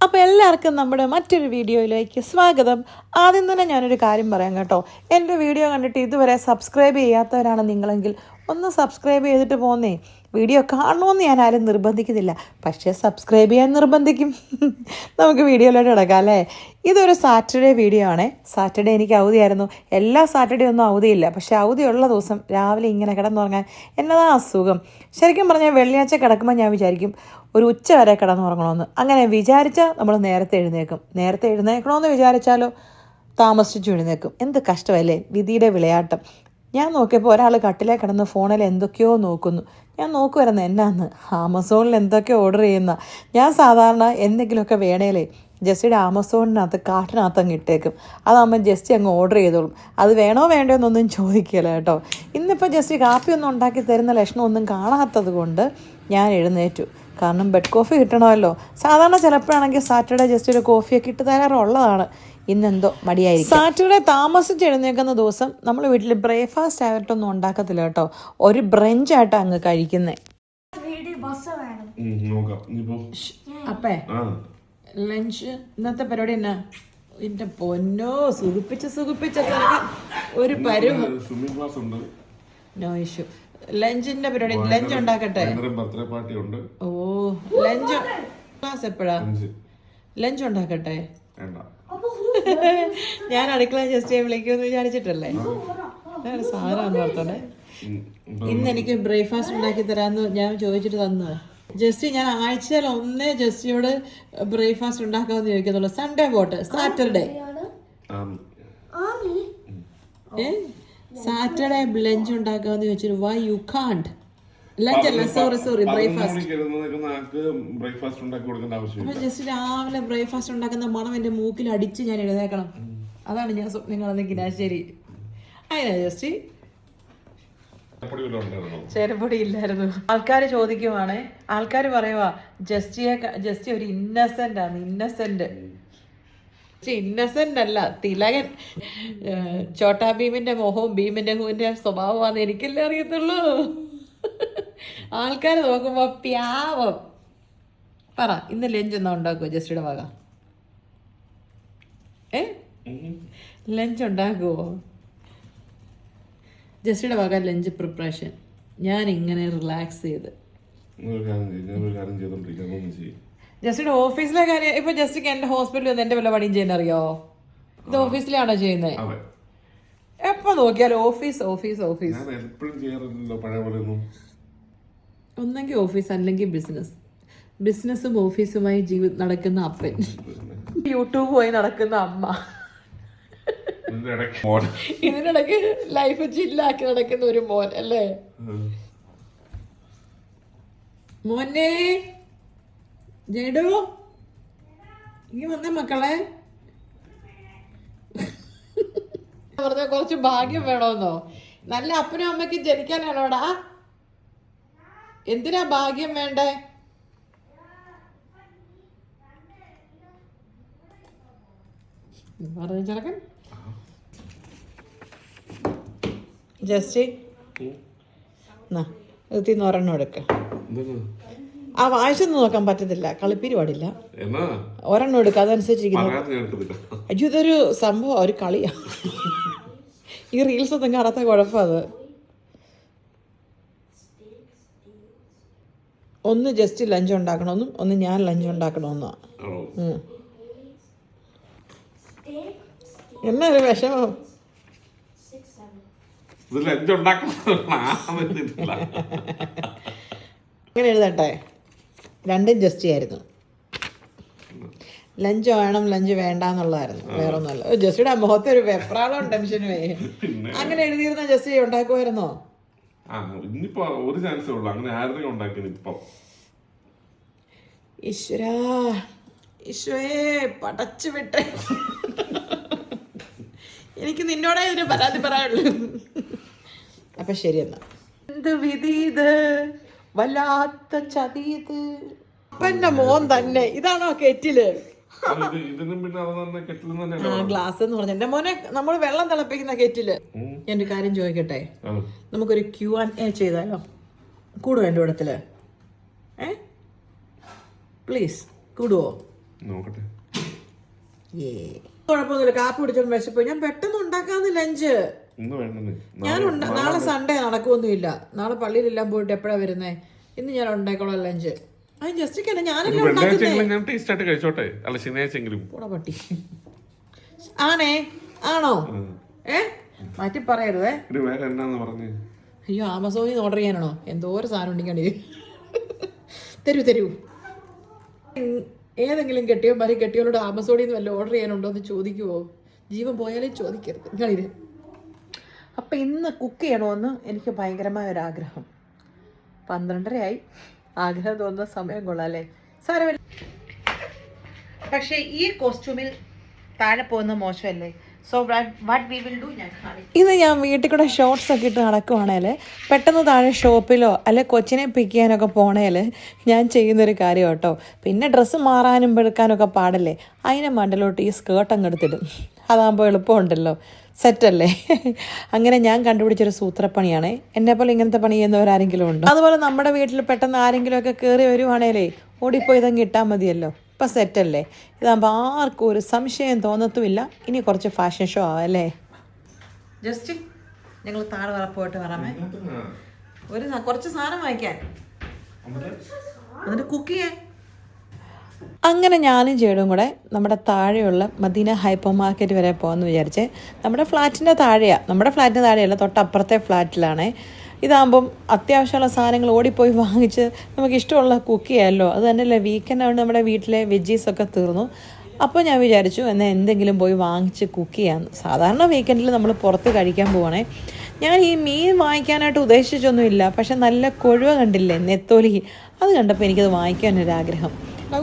അപ്പോൾ എല്ലാവർക്കും നമ്മുടെ മറ്റൊരു വീഡിയോയിലേക്ക് സ്വാഗതം. ആദ്യം തന്നെ ഞാനൊരു കാര്യം പറയാം കേട്ടോ. എന്റെ വീഡിയോ കണ്ടിട്ട് ഇതുവരെ സബ്സ്ക്രൈബ് ചെയ്യാത്തവരാണ് നിങ്ങളെങ്കിൽ ഒന്ന് സബ്സ്ക്രൈബ് ചെയ്തിട്ട് പോന്നേ. വീഡിയോ കാണണമെന്ന് ഞാൻ ആരും നിർബന്ധിക്കുന്നില്ല. പക്ഷേ സബ്സ്ക്രൈബ് ചെയ്യാൻ നിർബന്ധിക്കും. നമുക്ക് വീഡിയോയിലോട്ട് കിടക്കാം അല്ലേ? ഇതൊരു സാറ്റർഡേ വീഡിയോ ആണ്. സാറ്റർഡേ എനിക്ക് അവധിയായിരുന്നു. എല്ലാ സാറ്റർഡേ ഒന്നും അവധിയില്ല. പക്ഷേ അവധിയുള്ള ദിവസം രാവിലെ ഇങ്ങനെ കിടന്നുറങ്ങാൻ എന്നതാ അസുഖം. ശരിക്കും പറഞ്ഞാൽ വെള്ളിയാഴ്ച കിടക്കുമ്പോൾ ഞാൻ വിചാരിക്കും ഒരു ഉച്ച വരെ കിടന്നുറങ്ങണമെന്ന് അങ്ങനെ വിചാരിച്ചാൽ നമ്മൾ നേരത്തെ എഴുന്നേക്കും നേരത്തെ എഴുന്നേക്കണമെന്ന് വിചാരിച്ചാലോ താമസിച്ചു എഴുന്നേക്കും എന്ത് കഷ്ടമല്ലേ? വിധിയുടെ വിളയാട്ടം. ഞാൻ നോക്കിയപ്പോൾ ഒരാൾ കട്ടിലേ കിടന്ന് ഫോണിൽ എന്തൊക്കെയോ നോക്കുന്നു. ഞാൻ നോക്കുമായിരുന്നു എന്നാന്ന്. ആമസോണിൽ എന്തൊക്കെ ഓർഡർ ചെയ്യുന്ന. ഞാൻ സാധാരണ എന്തെങ്കിലുമൊക്കെ വേണേലേ ജസ്റ്റിയുടെ ആമസോണിനകത്ത് കാട്ടിനകത്ത് അങ്ങ് ഇട്ടേക്കും. അതാകുമ്പോൾ ജസ്റ്റ് അങ്ങ് ഓർഡർ ചെയ്തോളും. അത് വേണോ വേണ്ടോ എന്നൊന്നും ചോദിക്കില്ല കേട്ടോ. ഇന്നിപ്പോൾ ജസ്റ്റ് കാപ്പിയൊന്നും ഉണ്ടാക്കി തരുന്ന ലക്ഷണമൊന്നും കാണാത്തത് കൊണ്ട് ഞാൻ എഴുന്നേറ്റു. കാരണം ബെഡ് കോഫി കിട്ടണമല്ലോ. സാധാരണ ചിലപ്പോഴാണെങ്കിൽ സാറ്റർഡേ ജസ്റ്റ് ഒരു കോഫിയൊക്കെ ഇട്ട് തരാറുള്ളതാണ്. ഇന്നെന്തോ മടിയായി സാറ്റർഡേ താമസിച്ച് എഴുന്നേക്കുന്ന ദിവസം നമ്മൾ വീട്ടിൽ ബ്രേക്ക്ഫാസ്റ്റ് ആയിട്ടൊന്നും ഉണ്ടാക്കത്തില്ല കേട്ടോ. ഒരു ബ്രഞ്ചായിട്ടാണ് അങ്ങ് കഴിക്കുന്നത് അപ്പേ. ലഞ്ച് ഇന്നത്തെ പരിപാടി എന്നാ? എന്റെ പൊന്നോ സുഖിപ്പിച്ച് സുഖിപ്പിച്ച ഒരു പരു സ്വിമ്മിംഗ് ക്ലാസ് ഉണ്ട്. നോ ഇഷ്യൂ ലഞ്ചിന്റെ പരിപാടി. ലഞ്ച് ഉണ്ടാക്കട്ടെ? ബർത്ത്ഡേ പാർട്ടി ഉണ്ട്. ഓ ലഞ്ച്. ക്ലാസ് എപ്പോഴാ? ലഞ്ച്. ഉണ്ടാക്കട്ടെ? ഞാൻ അടുക്കള ജസ്റ്റ് വിളിക്കുമെന്ന് വിചാരിച്ചിട്ടല്ലേ? സാധനം ഓർത്തോടെ ഇപ്പൊ ഇന്ന് എനിക്ക് ബ്രേക്ക്ഫാസ്റ്റ് ഉണ്ടാക്കി തരാന്ന് ഞാൻ ചോദിച്ചിട്ട് തന്നത്. ജസ്റ്റി ഞാൻ ആഴ്ചയിൽ ഒന്നേ ജസ്റ്റിയോട് ബ്രേക്ക്ഫാസ്റ്റ് ഉണ്ടാക്കാമെന്ന് ചോദിക്കത്തുള്ളൂ. സൺഡേ പോട്ടെ. സാറ്റർഡേ ഏ? സാറ്റർഡേ ലഞ്ച് ഉണ്ടാക്കാമെന്ന് ചോദിച്ചു വൈ യു കാണ്ട് ലഞ്ച് അല്ല സോറി സോറി ബ്രേക്ക്ഫാസ്റ്റ് ജസ്റ്റ് രാവിലെ ബ്രേക്ക്ഫാസ്റ്റ് ഉണ്ടാക്കുന്ന മണം എന്റെ മൂക്കിൽ അടിച്ച് ഞാൻ എഴുതേക്കണം അതാണ് ഞാൻ സ്വപ്നം കാണുന്ന കിനാശ്ശേരി. അതിനാ ജസ്റ്റ് ചേരപ്പൊടി ഇല്ലായിരുന്നു. ആൾക്കാർ ചോദിക്കുവാണേ ആൾക്കാർ പറയുവാ ജസ്റ്റിയെ ജസ്റ്റി ഒരു ഇന്നസെന്റ് ആണ് ഇന്നസെന്റ് ഇന്നസെന്റ് അല്ല. തിലകൻ ചോട്ടാ ഭീമിന്റെ മോഹവും ഭീമിന്റെ ഹൂവിന്റെ സ്വഭാവമാണെന്ന് എനിക്കല്ലേ അറിയത്തുള്ളൂ. ആൾക്കാർ നോക്കുമ്പോ പ്യാവം. പറ ഇന്ന് ലഞ്ച് എന്നാ ഉണ്ടാക്കുമോ ജസ്റ്റിയുടെ വക. ഏ? ലഞ്ച് ഉണ്ടാക്കുവോ? ജസ്റ്റിയുടെ വക ലഞ്ച് പ്രിപ്പറേഷൻ. ഞാൻ ഇങ്ങനെ റിലാക്സ് ചെയ്ത്. ഒരു ജസ്റ്റിയുടെ ഓഫീസിലെ കാര്യം ഇപ്പൊ ജസ്റ്റ് എന്റെ ഹോസ്പിറ്റലിൽ വന്ന് എന്റെ വല്ല പണിയും ചെയ്യുന്ന അറിയോ ഇത് ഓഫീസിലാണോ ചെയ്യുന്നത് അതെ. എപ്പോ നോക്കിയാലും ഓഫീസ് ഓഫീസ് ഓഫീസ്. ഞാൻ എപ്പോഴും ചെയ്യാറില്ലല്ലോ പഴയ പോലെ ഒന്നും ഒന്നെങ്കിൽ ഓഫീസ് അല്ലെങ്കിൽ ബിസിനസ്. ബിസിനസ്സും ഓഫീസുമായി ജീവി നടക്കുന്ന അപ്പൻ. യൂട്യൂബ് പോയി നടക്കുന്ന അമ്മ. ഇതിന്റെ ഇടയ്ക്ക് ഇതിനിടയ്ക്ക് ലൈഫ് ചില്ലാക്കി നടക്കുന്ന ഒരു മോൻ അല്ലേ? മോനെ. ജഡു ഇനി വന്നേ മക്കളെ. പറഞ്ഞ കുറച്ച് ഭാഗ്യം വേണമെന്നോ നല്ല അപ്പനും അമ്മയ്ക്കും ജനിക്കാനാണോടാ? എന്തിനാ ഭാഗ്യം വേണ്ടേ? പറഞ്ഞു ചെറുക്കൻ? ജസ്റ്റ് എന്നാ ഇത് ഒരെണ്ണം എടുക്ക. ആ വായിച്ചൊന്നും നോക്കാൻ പറ്റത്തില്ല. കളിപ്പിരി പാടില്ല. ഒരെണ്ണം എടുക്കുക അതനുസരിച്ചിരിക്കുന്നു. അയ്യോ ഇതൊരു സംഭവം ഒരു കളിയാ. ഈ റീൽസ് ഒന്നും കാണാത്ത കുഴപ്പം അത്. ഒന്ന് ജസ്റ്റ് ലഞ്ച് ഉണ്ടാക്കണമെന്നും ഒന്ന് ഞാൻ ലഞ്ച് ഉണ്ടാക്കണമെന്നാ ആണോ? ഉം. എന്നാ ഒരു വിഷമം. അങ്ങനെ എഴുതട്ടെ? രണ്ടും ജസ്റ്റ് ആയിരുന്നു ലഞ്ച് വേണം ലഞ്ച് വേണ്ട എന്നുള്ളതായിരുന്നു വേറെ ഒന്നുമല്ല ജസ്റ്റിയുടെ മുഖത്ത് ഒരു വെപ്രാളം ടെൻഷനുമേ അങ്ങനെ എഴുതിയിരുന്ന ജസ്റ്റി ഉണ്ടാക്കുമായിരുന്നോ ഒരു ചാൻസേ ഉള്ളൂ. അങ്ങനെ ആരുടെയും ഉണ്ടാക്കിയത് ഇപ്പം? ഈശ്വരാ ഈശോയെ പടച്ചു വിട്ടേ. എനിക്ക് നിന്നോടേ ഇതിന് പരാതി പറയാനുള്ളൂ. അപ്പൊ ശരി എന്നാ. എന്ത് വിധി ഇത്? വല്ലാത്ത ചതി ഇത്. അപ്പന്റെ മോൻ തന്നെ. ഇതാണോ കെറ്റിൽ? ഗ്ലാസ് എന്ന് പറഞ്ഞു. എന്റെ മോനെ നമ്മൾ വെള്ളം തിളപ്പിക്കുന്ന കെറ്റിൽ. എന്റെ ഒരു കാര്യം ചോദിക്കട്ടെ? നമുക്കൊരു ക്യു ആൻഡ് എ ചെയ്താലോ? കൂടുവോ എന്റെ കൂടത്തിൽ ഏ? പ്ലീസ് കൂടുവോ? നോക്കട്ടെ. കുഴപ്പമൊന്നുമില്ല. കാപ്പി കുടിച്ചോണ്ട് വിശപ്പ്. ഞാൻ പെട്ടെന്ന് ഉണ്ടാക്കാന്ന് ലഞ്ച്. ഇന്ന് ഞാൻ നാളെ സൺഡേ നടക്കുമൊന്നുമില്ല നാളെ പള്ളിയിലെല്ലാം പോയിട്ട് എപ്പോഴാ വരുന്നേ? ഇന്ന് ഞാൻ ഉണ്ടായിക്കോളാം ലഞ്ച് അത് ജസ്റ്റ് അല്ല ഞാനല്ലേ ഉണ്ടാക്കുന്നേ? വെള്ളിയാഴ്ചയെങ്കിലും ഞാൻ ടേസ്റ്റ് ആയിട്ട് കഴിച്ചോട്ടെ. അല്ല ശനിയാഴ്ചയെങ്കിലും പോടാ പട്ടി. ആണേ? ആണോ? ഏ? മാറ്റി പറയരുതേ. ഇത് വേറെ എന്നാന്ന് പറഞ്ഞു? അയ്യോ ആമസോണിൽ നിന്ന് ഓർഡർ ചെയ്യാനാണോ? എന്തോ ഒരു സാധനം ഉണ്ടെങ്കിൽ തരൂ തരൂ. ഏതെങ്കിലും കെട്ടിയോ മരി കെട്ടിയോളോട് ആമസോണിൽ നിന്ന് വല്ല ഓർഡർ ചെയ്യാനുണ്ടോ എന്ന് ചോദിക്കുവോ? ജീവൻ പോയാലേ ചോദിക്കരുത്. നിങ്ങളിത്. അപ്പം ഇന്ന് കുക്ക് ചെയ്യണമെന്ന് എനിക്ക് ഭയങ്കരമായ ഒരു ആഗ്രഹം പന്ത്രണ്ടരയായി. ആഗ്രഹം തോന്നുന്ന സമയം കൊള്ളാം അല്ലേ? സാരമില്ല. പക്ഷേ ഈ കോസ്റ്റ്യൂമിൽ താഴെ പോകുന്ന മോശമല്ലേ? So what we will do ഞാൻ ഇത് ഞാൻ വീട്ടിൽ കൂടെ ഷോർട്സ് ഒക്കെ ഇട്ട് നടക്കുവാണേൽ പെട്ടെന്ന് താഴെ ഷോപ്പിലോ അല്ലെ കൊച്ചിനെ പിക്ക് ചെയ്യാനൊക്കെ പോണേൽ ഞാൻ ചെയ്യുന്നൊരു കാര്യം കേട്ടോ പിന്നെ ഡ്രസ്സ് മാറാനും എടുക്കാനൊക്കെ പാടല്ലേ? അതിനെ മണ്ടലോട്ട് ഈ സ്കേർട്ട് അങ്ങ് എടുത്തിടും. അതാകുമ്പോൾ എളുപ്പമുണ്ടല്ലോ. സെറ്റല്ലേ? അങ്ങനെ ഞാൻ കണ്ടുപിടിച്ചൊരു സൂത്രപ്പണിയാണ്. എന്നെ പോലെ ഇങ്ങനത്തെ പണി ചെയ്യുന്നവരാരെങ്കിലും ഉണ്ടോ? അതുപോലെ നമ്മുടെ വീട്ടിൽ പെട്ടെന്ന് ആരെങ്കിലുമൊക്കെ കയറി വരുവാണേലേ ഓടിപ്പോയി ഇതങ്ങ് ഇട്ടാൽ മതിയല്ലോ. ഇപ്പം സെറ്റല്ലേ? ഇതാകുമ്പോൾ ആർക്കും ഒരു സംശയം തോന്നത്തുമില്ല. ഇനി കുറച്ച് ഫാഷൻ ഷോ ആവല്ലേ ജസ്റ്റ് ഞങ്ങൾ താഴെ വരെ പോയിട്ട് വരാമേ. ഒരു കുറച്ച് സാധനം വാങ്ങിക്കാൻ. എന്നിട്ട് കുക്ക് ചെയ്യാൻ അങ്ങനെ ഞാനും ചേടും കൂടെ നമ്മുടെ താഴെയുള്ള മദീന ഹൈപ്പർ മാർക്കറ്റ് വരെ പോകാമെന്ന് വിചാരിച്ച് നമ്മുടെ ഫ്ലാറ്റിന്റെ താഴെയാണ് നമ്മുടെ ഫ്ലാറ്റിന്റെ താഴെയല്ല തൊട്ടപ്പുറത്തെ ഫ്ലാറ്റിലാണ്. ഇതാകുമ്പം അത്യാവശ്യമുള്ള സാധനങ്ങൾ ഓടിപ്പോയി വാങ്ങിച്ച് നമുക്ക് ഇഷ്ടമുള്ള കുക്ക് ചെയ്യാമല്ലോ അത് തന്നെയല്ലേ വീക്കെൻഡ് ആണ് നമ്മുടെ വീട്ടിലെ വെജീസൊക്കെ തീർന്നു. അപ്പോൾ ഞാൻ വിചാരിച്ചു എന്നാൽ എന്തെങ്കിലും പോയി വാങ്ങിച്ച് കുക്ക് ചെയ്യാമെന്ന് സാധാരണ വീക്കെൻഡിൽ നമ്മൾ പുറത്ത് കഴിക്കാൻ പോവാണേ. ഞാൻ ഈ മീൻ വാങ്ങിക്കാനായിട്ട് ഉദ്ദേശിച്ചൊന്നുമില്ല. പക്ഷെ നല്ല കൊഴുവ കണ്ടില്ലേ നെത്തോലി. അത് കണ്ടപ്പോൾ എനിക്കത് വാങ്ങിക്കാനൊരാഗ്രഹം.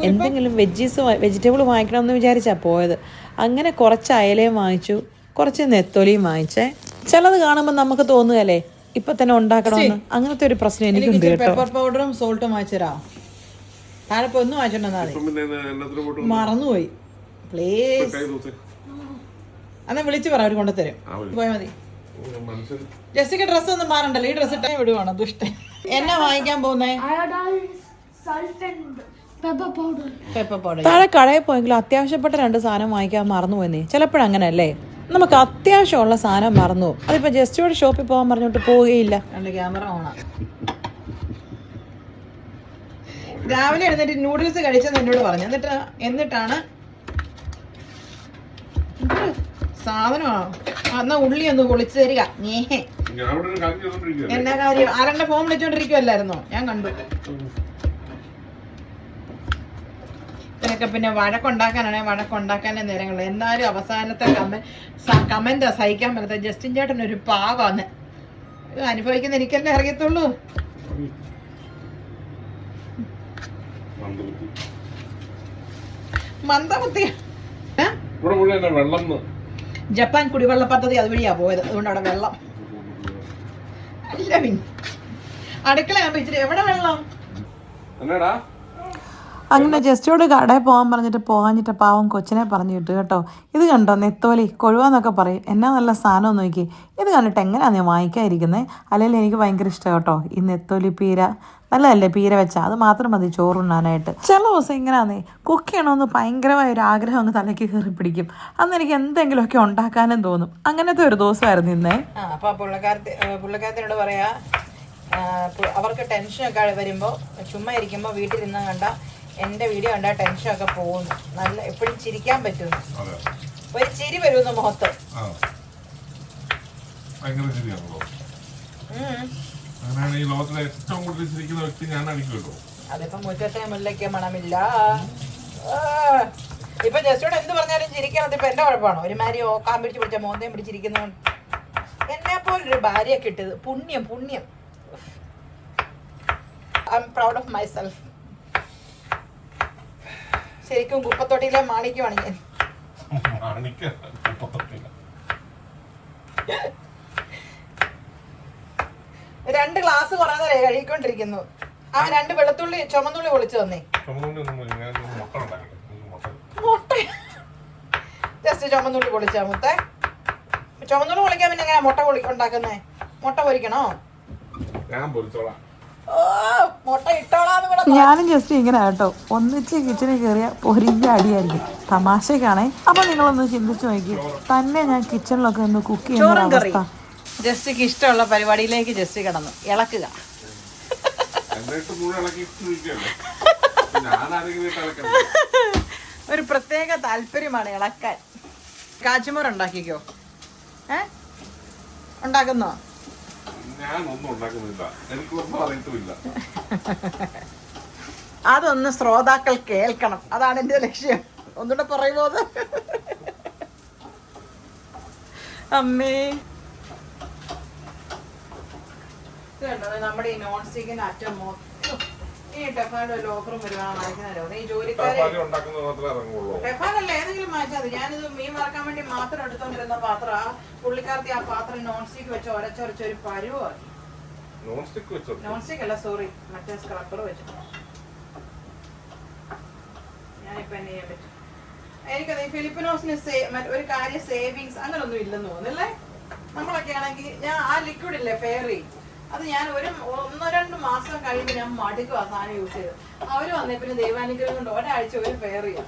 എന്തെങ്കിലും വെജീസ് വെജിറ്റബിൾ വാങ്ങിക്കണം എന്ന് വിചാരിച്ചാണ് പോയത്. അങ്ങനെ കുറച്ച് അയലയും വാങ്ങിച്ചു കുറച്ച് നെത്തോലിയും വാങ്ങിച്ചേ. ചിലത് കാണുമ്പോൾ നമുക്ക് തോന്നുകയല്ലേ ഇപ്പൊ തന്നെ ഉണ്ടാക്കണമെന്ന്. അങ്ങനത്തെ ഒരു പ്രശ്നം എനിക്കുണ്ട് കേട്ടോ. പെപ്പർ പൗഡറും സോൾട്ടും വാങ്ങിച്ചരാ താഴെ ഒന്നും വാങ്ങിച്ചോണ്ടെന്നാ മറന്നുപോയി. പ്ലീസ് എന്നാ വിളിച്ചു പറ അവർ കൊണ്ടുതരും. പോയാൽ മതി. ജസ്സിക്ക് ഡ്രസ് ഡ്രസ്സ് ഒന്നും മാറണ്ടല്ലോ. ഈ ഡ്രസ്സ് ഇട്ടേ വിടുവാണോ? ദുഷ്ടൻ. എന്നാ വാങ്ങിക്കാൻ പോകുന്നേ? താഴെ കടയിൽ പോയെങ്കിലും അത്യാവശ്യപ്പെട്ട രണ്ട് സാധനം വാങ്ങിക്കാൻ മറന്നു അങ്ങനെ അല്ലേ നമുക്ക് അത്യാവശ്യമുള്ള സാധനം മറന്നു. പോകും. അതിപ്പോ ഇവിടെ ഷോപ്പിൽ പോകാൻ പറഞ്ഞിട്ട് പോവുകയില്ല. ക്യാമറ ഓണാ രാവിലെ എഴുന്നേറ്റ് നൂഡിൽസ് കഴിച്ചെന്ന് എന്നോട് പറഞ്ഞു. എന്നിട്ട് എന്നിട്ടാണ് സാധനമാണോ എന്നാ ഉള്ളി ഒന്ന് പൊളിച്ചു തരിക. എന്നാ കാര്യം ആരണ്ട ഫോൺ വിളിച്ചോണ്ടിരിക്കുവല്ലായിരുന്നോ ഞാൻ കണ്ടു. ഇതൊക്കെ പിന്നെ വഴക്കുണ്ടാക്കാനാണെ വഴക്കുണ്ടാക്കാനേ നേരങ്ങൾ എന്നാലും അവസാനത്തെ കമന്റ് കമന്റ് സഹിക്കാൻ പറ്റാത്ത ജസ്റ്റിൻ ചേട്ടൻ ഒരു പാവാന്ന്. അനുഭവിക്കുന്ന എനിക്കല്ലേ അറിയത്തുള്ളൂ. മന്ദബുദ്ധി. ജപ്പാൻ കുടിവെള്ള പദ്ധതി അതുവഴിയാ പോയത്. അതുകൊണ്ട് അവിടെ വെള്ളം. അല്ല പിന്നെ അടുക്കളയാകുമ്പോ ഇച്ചിരി എവിടെ വെള്ളം? എന്നാടാ അങ്ങനെ ജസ്റ്റോട് കടയിൽ പോകാൻ പറഞ്ഞിട്ട് പോകാഞ്ഞിട്ട് പാവം കൊച്ചിനെ പറഞ്ഞു വിട്ടു കേട്ടോ. ഇത് കണ്ടോ നെത്തോലി? കൊഴുവാന്നൊക്കെ പറയും. എന്നാ നല്ല സാധനം നോക്കി. ഇത് കണ്ടിട്ട് എങ്ങനെയാണ് നീ വാങ്ങിക്കാതിരിക്കുന്നത് അല്ലെങ്കിൽ എനിക്ക് ഭയങ്കര ഇഷ്ടം കേട്ടോ ഈ നെത്തോലി പീര. നല്ലതല്ലേ പീര വെച്ചാൽ അത് മാത്രം മതി ചോറുണ്ണാനായിട്ട് ചില ദിവസം ഇങ്ങനെയാന്നേ കുക്ക് ചെയ്യണമെന്ന് ഭയങ്കരമായ ഒരു ആഗ്രഹം അങ്ങ് തലയ്ക്ക് കയറി പിടിക്കും. അന്ന് എനിക്ക് എന്തെങ്കിലുമൊക്കെ ഉണ്ടാക്കാനും തോന്നും. അങ്ങനത്തെ ഒരു ദിവസമായിരുന്നു ഇന്നേ. അപ്പോൾ പുള്ളിക്കാരത്തി പുള്ളിക്കാരത്തിനോട് പറയാ അവർക്ക് ടെൻഷനൊക്കെ വരുമ്പോൾ ചുമ്മാ ഇരിക്കുമ്പോൾ വീട്ടിൽ ഇന്ന് കണ്ട എന്റെ വീഡിയോ കണ്ടാൽ ടെൻഷനൊക്കെ പോകുന്നു. നല്ല എപ്പോഴും ചിരിക്കാൻ പറ്റുന്നു ഒരു ചിരി വരുന്നു മുഖത്ത്. അങ്ങനെയാണ് ഈ ലോകത്തിലെ ഏറ്റവും കൂടുതൽ ചിരിക്കുന്ന വ്യക്തി ഞാനായിരിക്കുമല്ലോ അതിപ്പോ മുറ്റത്തെ മുല്ലയ്ക്ക് മണമില്ല. ഇപ്പൊ ജസ്റ്റോട് എന്ത് പറഞ്ഞാലും ചിരിക്കണത് ഇപ്പൊ എന്റെ കുഴപ്പമാണോ? ഒരുമാതിരി ഓക്കാൻ പിടിച്ച് പിടിച്ച മോന്തയും പിടിച്ചിരിക്കുന്നവൻ എന്നെ പോലൊരു ഭാര്യ കിട്ടിയത്. പുണ്യം പുണ്യം. I am proud of myself ശരിക്കും കുപ്പത്തൊട്ടിയിലെ മാണിക്കുവാണ് ഞാൻ. മാണിക്ക കുപ്പത്തൊട്ടില. രണ്ട് ഗ്ലാസ് കുറാതെ നേരം കഴുകിക്കൊണ്ടിരിക്കുന്നു. ആ രണ്ട് വെളുത്തുള്ളി ചുമന്നുള്ളി പൊളിച്ചു തന്നേ. മുട്ട. ജസ്റ്റ് ചുമന്നുള്ളി പൊളിച്ചാ മുത്തേ. ചുമന്നുള്ളി പൊളിക്കാൻ പിന്നെ എങ്ങനെയാ മുട്ട പൊളി ഉണ്ടാക്കുന്നേ? മുട്ട പൊരിക്കണോ? ഞാൻ പൊരിച്ചോളാം. ഞാനും ജസ്റ്റ് ഇങ്ങനെ കേട്ടോ. ഒന്നിച്ച് കിച്ചണിൽ കയറിയ പൊരിഞ്ഞ അടിയായിരിക്കും. തമാശക്കാണേ. അപ്പൊ നിങ്ങളൊന്ന് ചിന്തിച്ചു നോക്കി. തന്നെ ഞാൻ കിച്ചണിലൊക്കെ ഒന്ന് കുക്ക് ചെയ്യുന്ന അവസ്ഥ ജസ്റ്റിക്ക് ഇഷ്ടമുള്ള പരിപാടിയിലേക്ക് ജസ്റ്റ് കിടന്നു. ഇളക്കുക. ഒരു പ്രത്യേക താല്പര്യമാണ് ഇളക്കാൻ. കാച്ചുമോർ ഉണ്ടാക്കിക്കോ? ഏ? ഉണ്ടാക്കുന്നോ? ഞാനൊന്നും ഉണ്ടാക്കുന്നില്ല. എനിക്കൊന്നും അറിയത്തുമില്ല. അതൊന്ന് ശ്രോതാക്കൾ കേൾക്കണം. അതാണ് എന്റെ ലക്ഷ്യം. ഒന്നുകൂടെ പറയുമോ അമ്മേ. ഇത് കണ്ടോ? നമ്മുടെ ഈ നോൺ സ്റ്റിക്കിന്റെ അറ്റം മൊത്തം ഈ ടെഫാന്റെ ഒരു ഓഫറും വരുവാണ് വാങ്ങിക്കുന്നല്ലോ ഈ ജോലിക്കാരെ ടെഫാനല്ല? ഏതെങ്കിലും വാങ്ങിച്ചാൽ ഞാനിത് മീൻ മറക്കാൻ വേണ്ടി മാത്രം എടുത്തോണ്ടിരുന്ന പാത്ര. ആ പുള്ളിക്കാരത്തി ആ പാത്രം നോൺ സ്റ്റിക്ക് വെച്ച് ഒരച്ചൊരച്ചൊരു പരുവാക്കി. നോൺ സ്റ്റിക്ക് വെച്ചോ? നോൺ സ്റ്റിക്ക് അല്ല സോറി മറ്റേ സ്ക്രബ്ബർ വെച്ചു. എന്നെ ചെയ്യാൻ പറ്റും. എനിക്കത് ഈ ഫിലിപ്പിനോസിന് ഒരു കാര്യം സേവിങ്സ് അങ്ങനൊന്നും ഇല്ലെന്ന് തോന്നുന്നല്ലേ? നമ്മളൊക്കെ ആണെങ്കിൽ ഞാൻ ആ ലിക്വിഡ് ഇല്ലേ ഫെയറി അത് ഞാൻ ഒരു ഒന്നോ രണ്ട് മാസം കഴിയുമ്പോൾ ഞാൻ മടുക്കും ആ സാധനം യൂസ് ചെയ്ത്. അവർ വന്നേ പിന്നെ ദൈവാനുഗ്രഹം കൊണ്ട് ഒരാഴ്ച ഒരു ഫെയറിയാ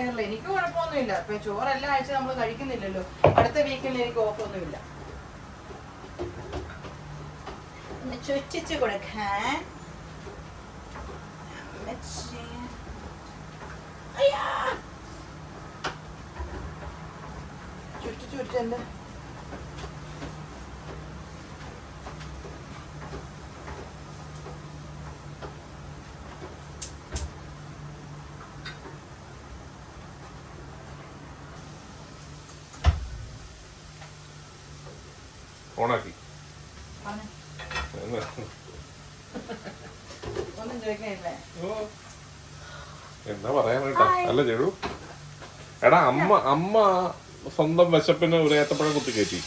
ഫ്രയറിൽ എനിക്ക് കുഴപ്പമൊന്നുമില്ല. ഇപ്പൊ ചോറ് എല്ലാ ആഴ്ച നമ്മൾ കഴിക്കുന്നില്ലല്ലോ. അടുത്ത വീക്കിൽ എനിക്ക് ഓഫൊന്നുമില്ല. ചുറ്റിച്ച് കൊടുക്കാൻ അമ്മച്ചി. അയ്യാ. ചുറ്റിച്ച് ചുറ്റിച്ചെന്റെ ഓണാക്കി പറഞ്ഞെ. എന്നാ? ഒന്നും ചോദിക്കാനില്ലേ ഓ. എന്താ പറയാനായിട്ടാ അല്ല ചെടു എടാ അമ്മ അമ്മ സ്വന്തം വിശപ്പിന് ഒരു ഏത്തപ്പഴം കുത്തി കയറ്റി.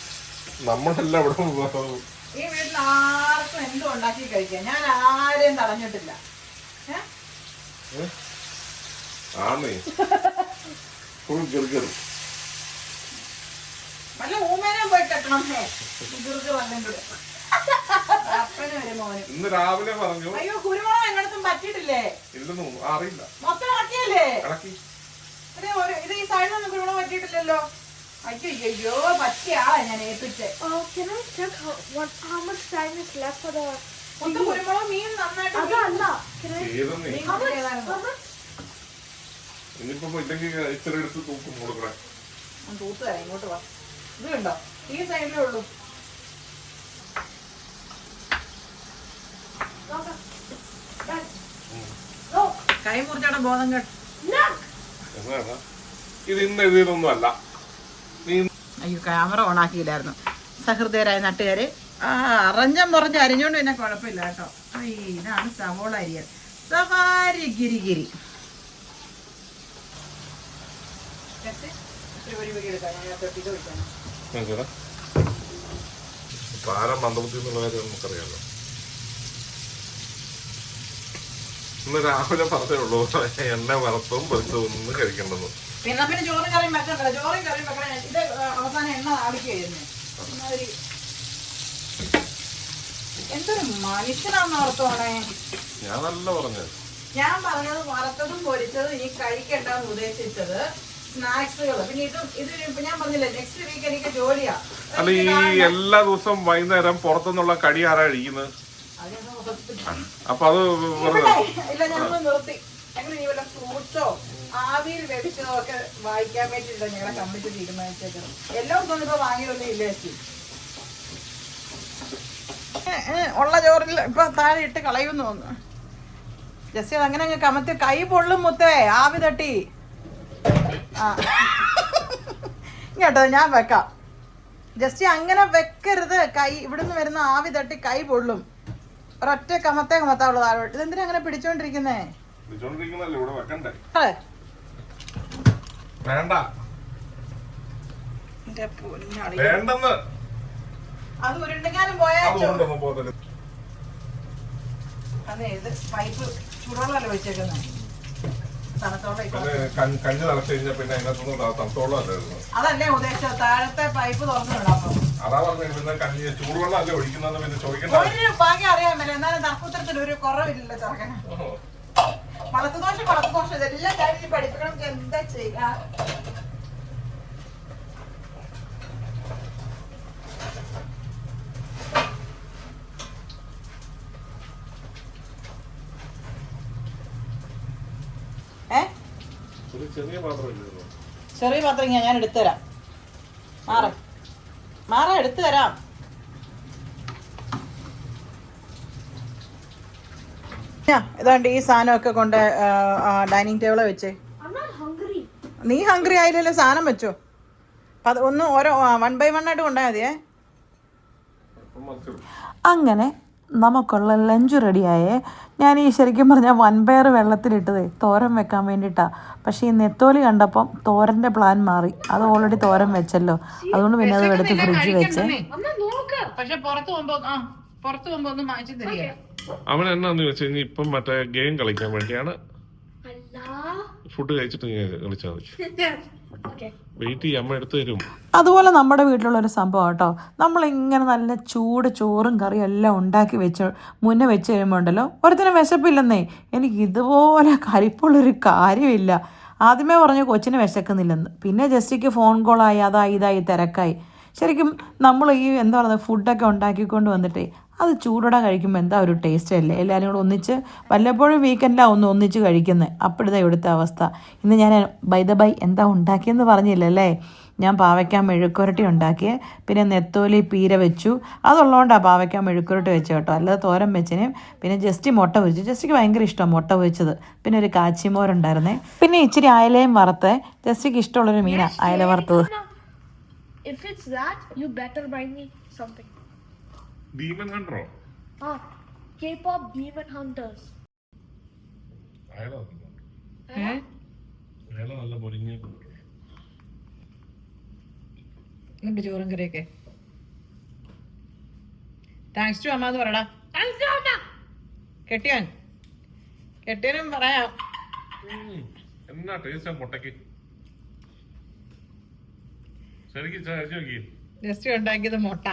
നമ്മളല്ല ഇവിടെ ഈ വീട്ടിൽ ആർക്കും എന്തും ഉണ്ടാക്കി കഴിക്കാം ഞാൻ ആരെയും തടഞ്ഞിട്ടില്ല? ആണേ ഫുൾ ഗിർഗിർ വല്ല ഊമേനെ പോയി കെട്ടണം ഹേ കുതിർക്ക് വന്നിട്ട്. അപ്പനും ഒരു മോനും. ഇന്ന് രാവിലെ പറഞ്ഞു. അയ്യോ കുരുമുളക് എങ്ങനത്തും പറ്റിയിട്ടില്ലേ? ഇല്ലെന്നു അറിയില്ല. മൊത്തം ഇളക്കിയല്ലേ? ഇളക്കി. ഇത് ഒരു ഇത് ഈ സൈഡിലൊന്നും കുരുമുളക് പറ്റിയിട്ടില്ലല്ലോ. അയ്യോ അയ്യോ പറ്റിയ ആളാ ഞാൻ ഏൽപ്പിച്ചേ. Oh, കുരുമുളക് മീൻ? നന്നായിട്ട്? ഇനിയിപ്പോ ഇല്ലെങ്കിൽ എടുത്ത് തൂക്കും കൊടുക്കണേ. തൂത്ത് തരാം ഇങ്ങോട്ട് വാ. ഇത് കണ്ടോ? ഈ സൈഡിലേ ഉള്ളൂ. കൈ മുറിച്ചാണ് ബോധം കേട്ടോ. എന്നാണ്? ഇത് ഇന്ന് ഇതിലൊന്നും അല്ല. നീ അയ്യോ ക്യാമറ ഓൺ ആക്കിയില്ലായിരുന്നു. സഹൃദയരായ നാട്ടുകാര് ആ അറഞ്ഞം മുറഞ്ഞ് അരിഞ്ഞോണ്ട് പിന്നെ കുഴപ്പമില്ല കേട്ടോ. ഇതാണ് സവോള അരിയൽ സവാരി ഗിരിഗിരി പാരം മന്ദബുദ്ധി എന്നുള്ള കാര്യം നമുക്കറിയാലോ. ഇന്ന് രാവിലെ പറഞ്ഞേ ഉള്ളൂ. എണ്ണ വറുത്തും പൊരിച്ചതും ഒന്നും കഴിക്കണ്ടെന്ന്. പിന്നെ പിന്നെ ചോറും കറിയും വെക്കണ്ടല്ലോ. ചോറും കറിയും വെക്കണ. ഇത് അവസാനം എണ്ണ ആടിക്കായിരുന്നു എന്തൊരു മനുഷ്യനാന്ന് ഓർത്തോണേ ഞാൻ നല്ല പറഞ്ഞത്. ഞാൻ പറഞ്ഞത് വറുത്തതും പൊരിച്ചതും ഇനി കഴിക്കണ്ടെന്ന് ഉദ്ദേശിച്ചത് സ്നാക്സുകൾ പിന്നെ ഇത് ഇത് ഞാൻ പറഞ്ഞില്ല നെക്സ്റ്റ് വീക്ക് എനിക്ക് ജോലിയാ. അല്ല ഈ എല്ലാ ദിവസവും വൈകുന്നേരം പുറത്തുനിന്നുള്ള കടി ആരാ കഴിക്കുന്നത് അപ്പൊ അത് ഇല്ല ഞങ്ങൾ നിർത്തി. ഞങ്ങൾ ഇനി വല്ല ഫ്രൂട്ട്സോ ആവിയിൽ വേവിച്ചതോ ഒക്കെ വായിക്കാൻ വേണ്ടിയിട്ടാണ് ഞങ്ങളെ കമ്മിറ്റി തീരുമാനിച്ചേക്കുന്നത്. എല്ലാ ദിവസവും ഇപ്പൊ വാങ്ങിയൊന്നും ഇല്ല ചേച്ചി. ഉള്ള ചോറിൽ ഇപ്പൊ താഴെ ഇട്ട് കളയുമെന്ന് തോന്നുന്നു ജസ്റ്റ് അങ്ങനെ അങ്ങ് കമത്തി കൈ പൊള്ളും മുത്തേ ആവി തട്ടി. ആ. കേട്ടോ ഞാൻ വെക്കാം. ജസ്റ്റ് അങ്ങനെ വെക്കരുത് കൈ ഇവിടുന്ന് വരുന്ന ആവി തട്ടി കൈ പൊള്ളും. ഒരൊറ്റ കമത്തേ കമത്താവുള്ളൂ താഴോട്ട് ഇതെന്തിനാ അങ്ങനെ പിടിച്ചോണ്ടിരിക്കുന്നേ? ഇവിടെ വെക്കണ്ടേ? വേണ്ട. വേണ്ടെന്ന്. അത് ഉരുണ്ടെങ്കിലും പോയാൽ അതെ ഇത് പൈപ്പ് ചൂടുവെള്ളമല്ല പിന്നെ കഞ്ഞി തിളച്ച് കഴിഞ്ഞാൽ പിന്നെ അതിനകത്തൊന്നും തണുത്തോളം അല്ലായിരുന്നു അതല്ലേ ഉദ്ദേശം താഴത്തെ പൈപ്പ് തുറന്നു വിടാം അതാ പറഞ്ഞത് പിന്നെ കഞ്ഞി ചൂടുവെള്ളം അല്ലേ ഒഴിക്കുന്നതെന്ന് പിന്നെ ചോദിക്കണ്ട. ഒരു ഭാഗ്യം അറിയാൻ മേലെ. എന്നാലും തർക്കുത്തരത്തിൽ ഒരു കുറവില്ലല്ലോ ചെറുക്കന്. വളർത്തുദോഷം വളർത്തുദോഷം ഇതെല്ലാം കാര്യം പഠിപ്പിക്കണം. എന്താ ചെയ്യാ ഏ ഒരു ചെറിയ പാത്രം ഇങ്ങനെ ഞാൻ എടുത്തു തരാം മാറ. മാറ എടുത്തു തരാം ഇതാണ്ട് ഈ സാധനമൊക്കെ കൊണ്ട് ഡൈനിങ് ടേബിളെ വെച്ചേ. I'm not hungry. നീ ഹംഗ്രി ആയില്ലല്ലോ സാധനം വെച്ചോ. ഒന്ന് ഓരോ വൺ ബൈ വൺ ആയിട്ട് കൊണ്ടാൽ മതിയേ. അങ്ങനെ നമുക്കുള്ള ലഞ്ച് റെഡിയായേ. ഞാൻ ഈ ശരിക്കും പറഞ്ഞാൽ വൻപയർ വെള്ളത്തിലിട്ടതേ തോരൻ വെക്കാൻ വേണ്ടിയിട്ടാണ് പക്ഷേ ഈ നെത്തോലി കണ്ടപ്പം തോരന്റെ പ്ലാൻ മാറി. അത് ഓൾറെഡി തോരൻ വെച്ചല്ലോ. അതുകൊണ്ട് പിന്നെ അത് എടുത്ത് ഫ്രിഡ്ജിൽ വെച്ചേ. അമ്മ നോക്ക്. പക്ഷെ പുറത്ത് പോകുമ്പോ ആ പുറത്ത് പോകുമ്പോ ഒന്ന് മാറ്റി തരിക. അവൻ എന്നാന്ന് വെച്ച് കഴിഞ്ഞാൽ ഇപ്പം മറ്റേ ഗെയിം കളിക്കാൻ വേണ്ടിയാണ് അല്ലാ. ഫുഡ് കഴിച്ചിട്ട് കളിച്ചാൽ മതി. വെയിറ്റ് ചെയ്യാൻ അമ്മ എടുത്തു തരും. അതുപോലെ നമ്മുടെ വീട്ടിലുള്ള ഒരു സംഭവം കേട്ടോ. നമ്മളിങ്ങനെ നല്ല ചൂട് ചോറും കറിയും എല്ലാം ഉണ്ടാക്കി വെച്ച് മുന്നേ വെച്ച് കഴിയുമ്പോൾ ഉണ്ടല്ലോ ഒരുത്തിനും വിശപ്പില്ലെന്നേ. എനിക്ക് ഇതുപോലെ കരിപ്പുള്ളൊരു കാര്യമില്ല. ആദ്യമേ പറഞ്ഞു കൊച്ചിന് വിശക്കുന്നില്ലെന്ന്. പിന്നെ ജസ്റ്റിക്ക് ഫോൺ കോളായി അതായി ഇതായി തിരക്കായി. ശരിക്കും നമ്മൾ ഈ എന്താ പറയുക ഫുഡൊക്കെ ഉണ്ടാക്കിക്കൊണ്ട് വന്നിട്ടേ അത് ചൂടോടെ കഴിക്കുമ്പോൾ എന്താ ഒരു ടേസ്റ്റ് അല്ലേ? എല്ലാവരും കൂടെ ഒന്നിച്ച് വല്ലപ്പോഴും വീക്കെൻഡിലാണ് ഒന്ന് ഒന്നിച്ച് കഴിക്കുന്നത് അപ്പോഴത്തെ ഇവിടുത്തെ അവസ്ഥ. ഇന്ന് ഞാൻ ബൈ ദ ബൈ എന്താ ഉണ്ടാക്കിയെന്ന് പറഞ്ഞില്ലല്ലേ? ഞാൻ പാവയ്ക്ക മെഴുക്കുരട്ടി ഉണ്ടാക്കിയേ. പിന്നെ നെത്തോലി പീര വെച്ചു. അതുള്ളതുകൊണ്ടാണ് പാവയ്ക്ക മെഴുക്കുരട്ടി വെച്ചു കേട്ടോ. അല്ലാതെ തോരൻ വെച്ചിന്. പിന്നെ ജസ്റ്റ് മുട്ട പൊരിച്ചു. ജസ്റ്റിക്ക് ഭയങ്കര ഇഷ്ടമാണ് മുട്ട പൊരിച്ചത്. പിന്നെ ഒരു കാച്ചിമോരുണ്ടായിരുന്നേ. പിന്നെ ഇച്ചിരി അയലയും വറുത്ത്. ജസ്റ്റിക്ക് ഇഷ്ടമുള്ളൊരു മീനാണ് അയല വറുത്തത്. If it's that, you better buy me something. Bheeman ഹണ്ടറോ Ah, K-pop demon hunters. അയാളോ അയാളോ നല്ല പൊരിഞ്ഞ. എന്നിട്ട് ചോറും കറിയൊക്കെ. താങ്ക്സ് ടു അമ്മ എന്ന് പറയടാ. കെട്ടിയാൻ കെട്ടിയനും പറയാം. എന്നാ ടേസ്റ്റ് മുട്ടയ്ക്ക്? ശരിക്കും ജസ്റ്റ് ഉണ്ടാക്കിയത് മുട്ട.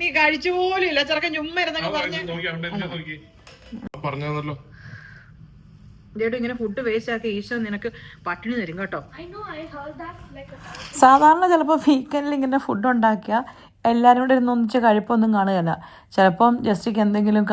നീ കഴിച്ചു പോലും ഇല്ല. ചെറുക്കൻ ചുമ്മാ ഇരുന്നൊക്കെ പറഞ്ഞു പറഞ്ഞല്ലോ ചേട്ടു ഇങ്ങനെ ഫുഡ് വേസ്റ്റ് ആക്കി ഈശോ നിനക്ക് പട്ടിണി തരും കേട്ടോ. Like സാധാരണ ചിലപ്പോ വീക്കെൻഡിൽ ഇങ്ങനെ ഫുഡ് ഉണ്ടാക്കിയാൽ എല്ലാവരും കൂടെ ഇരുന്ന് ഒന്നിച്ച് കഴിപ്പൊന്നും കാണുകയില്ല ചിലപ്പം ജസ്റ്റിക്ക് എന്തെങ്കിലും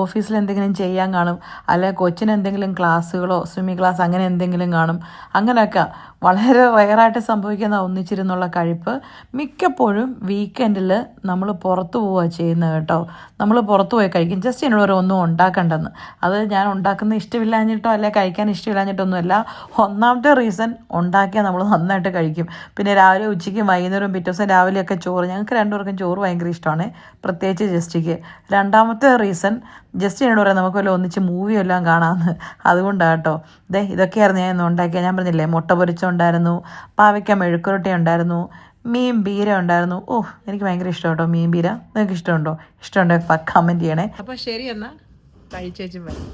ഓഫീസിൽ എന്തെങ്കിലും ചെയ്യാൻ കാണും. അല്ലെ കൊച്ചിന് എന്തെങ്കിലും ക്ലാസ്സുകളോ സ്വിമ്മിങ് ക്ലാസ് അങ്ങനെ എന്തെങ്കിലും കാണും. അങ്ങനെയൊക്കെ. വളരെ റയറായിട്ട് സംഭവിക്കുന്ന ഒന്നിച്ചിരുന്നുള്ള കഴിപ്പ് മിക്കപ്പോഴും വീക്കെൻഡിൽ നമ്മൾ പുറത്തു പോവുക ചെയ്യുന്നത് കേട്ടോ. നമ്മൾ പുറത്തു പോയി കഴിക്കും. ജസ്റ്റ് എന്നോട് ഒരു ഒന്നും ഉണ്ടാക്കണ്ടെന്ന്. അത് ഞാൻ ഉണ്ടാക്കുന്ന ഇഷ്ടമില്ലാഞ്ഞിട്ടോ അല്ലെ കഴിക്കാൻ ഇഷ്ടമില്ലാഞ്ഞിട്ടൊന്നുമല്ല. ഒന്നാമത്തെ റീസൺ ഉണ്ടാക്കിയാൽ നമ്മൾ നന്നായിട്ട് കഴിക്കും. പിന്നെ രാവിലെ ഉച്ചയ്ക്കും വൈകുന്നേരവും പിറ്റേ ദിവസം രാവിലെയൊക്കെ ചോറ്. ഞങ്ങൾക്ക് രണ്ടുപേർക്കും ചോറ് ഭയങ്കര ഇഷ്ടമാണ്. പ്രത്യേകിച്ച് ജസ്റ്റിക്ക്. രണ്ടാമത്തെ റീസൺ ജസ്റ്റ് എന്നോട് പറയാം നമുക്ക് വല്ല ഒന്നിച്ച് മൂവിയെല്ലാം കാണാമെന്ന് അതുകൊണ്ടാണ് കേട്ടോ. ഇതേ ഇതൊക്കെയായിരുന്നു ഞാൻ ഉണ്ടാക്കിയത്. ഞാൻ പറഞ്ഞില്ലേ മുട്ട പൊരിച്ചുണ്ടായിരുന്നു പാവയ്ക്ക മെഴുക്കുരട്ടി ഉണ്ടായിരുന്നു. മീൻ ബീര ഉണ്ടായിരുന്നു. ഓ എനിക്ക് ഭയങ്കര ഇഷ്ടം കേട്ടോ മീൻ ബീര. നിങ്ങൾക്ക് ഇഷ്ടമുണ്ടോ? ഇഷ്ടമുണ്ടോ കമന്റ് ചെയ്യണേ. അപ്പോൾ ശരി എന്നാൽ കഴിച്ചേച്ചും വരാം.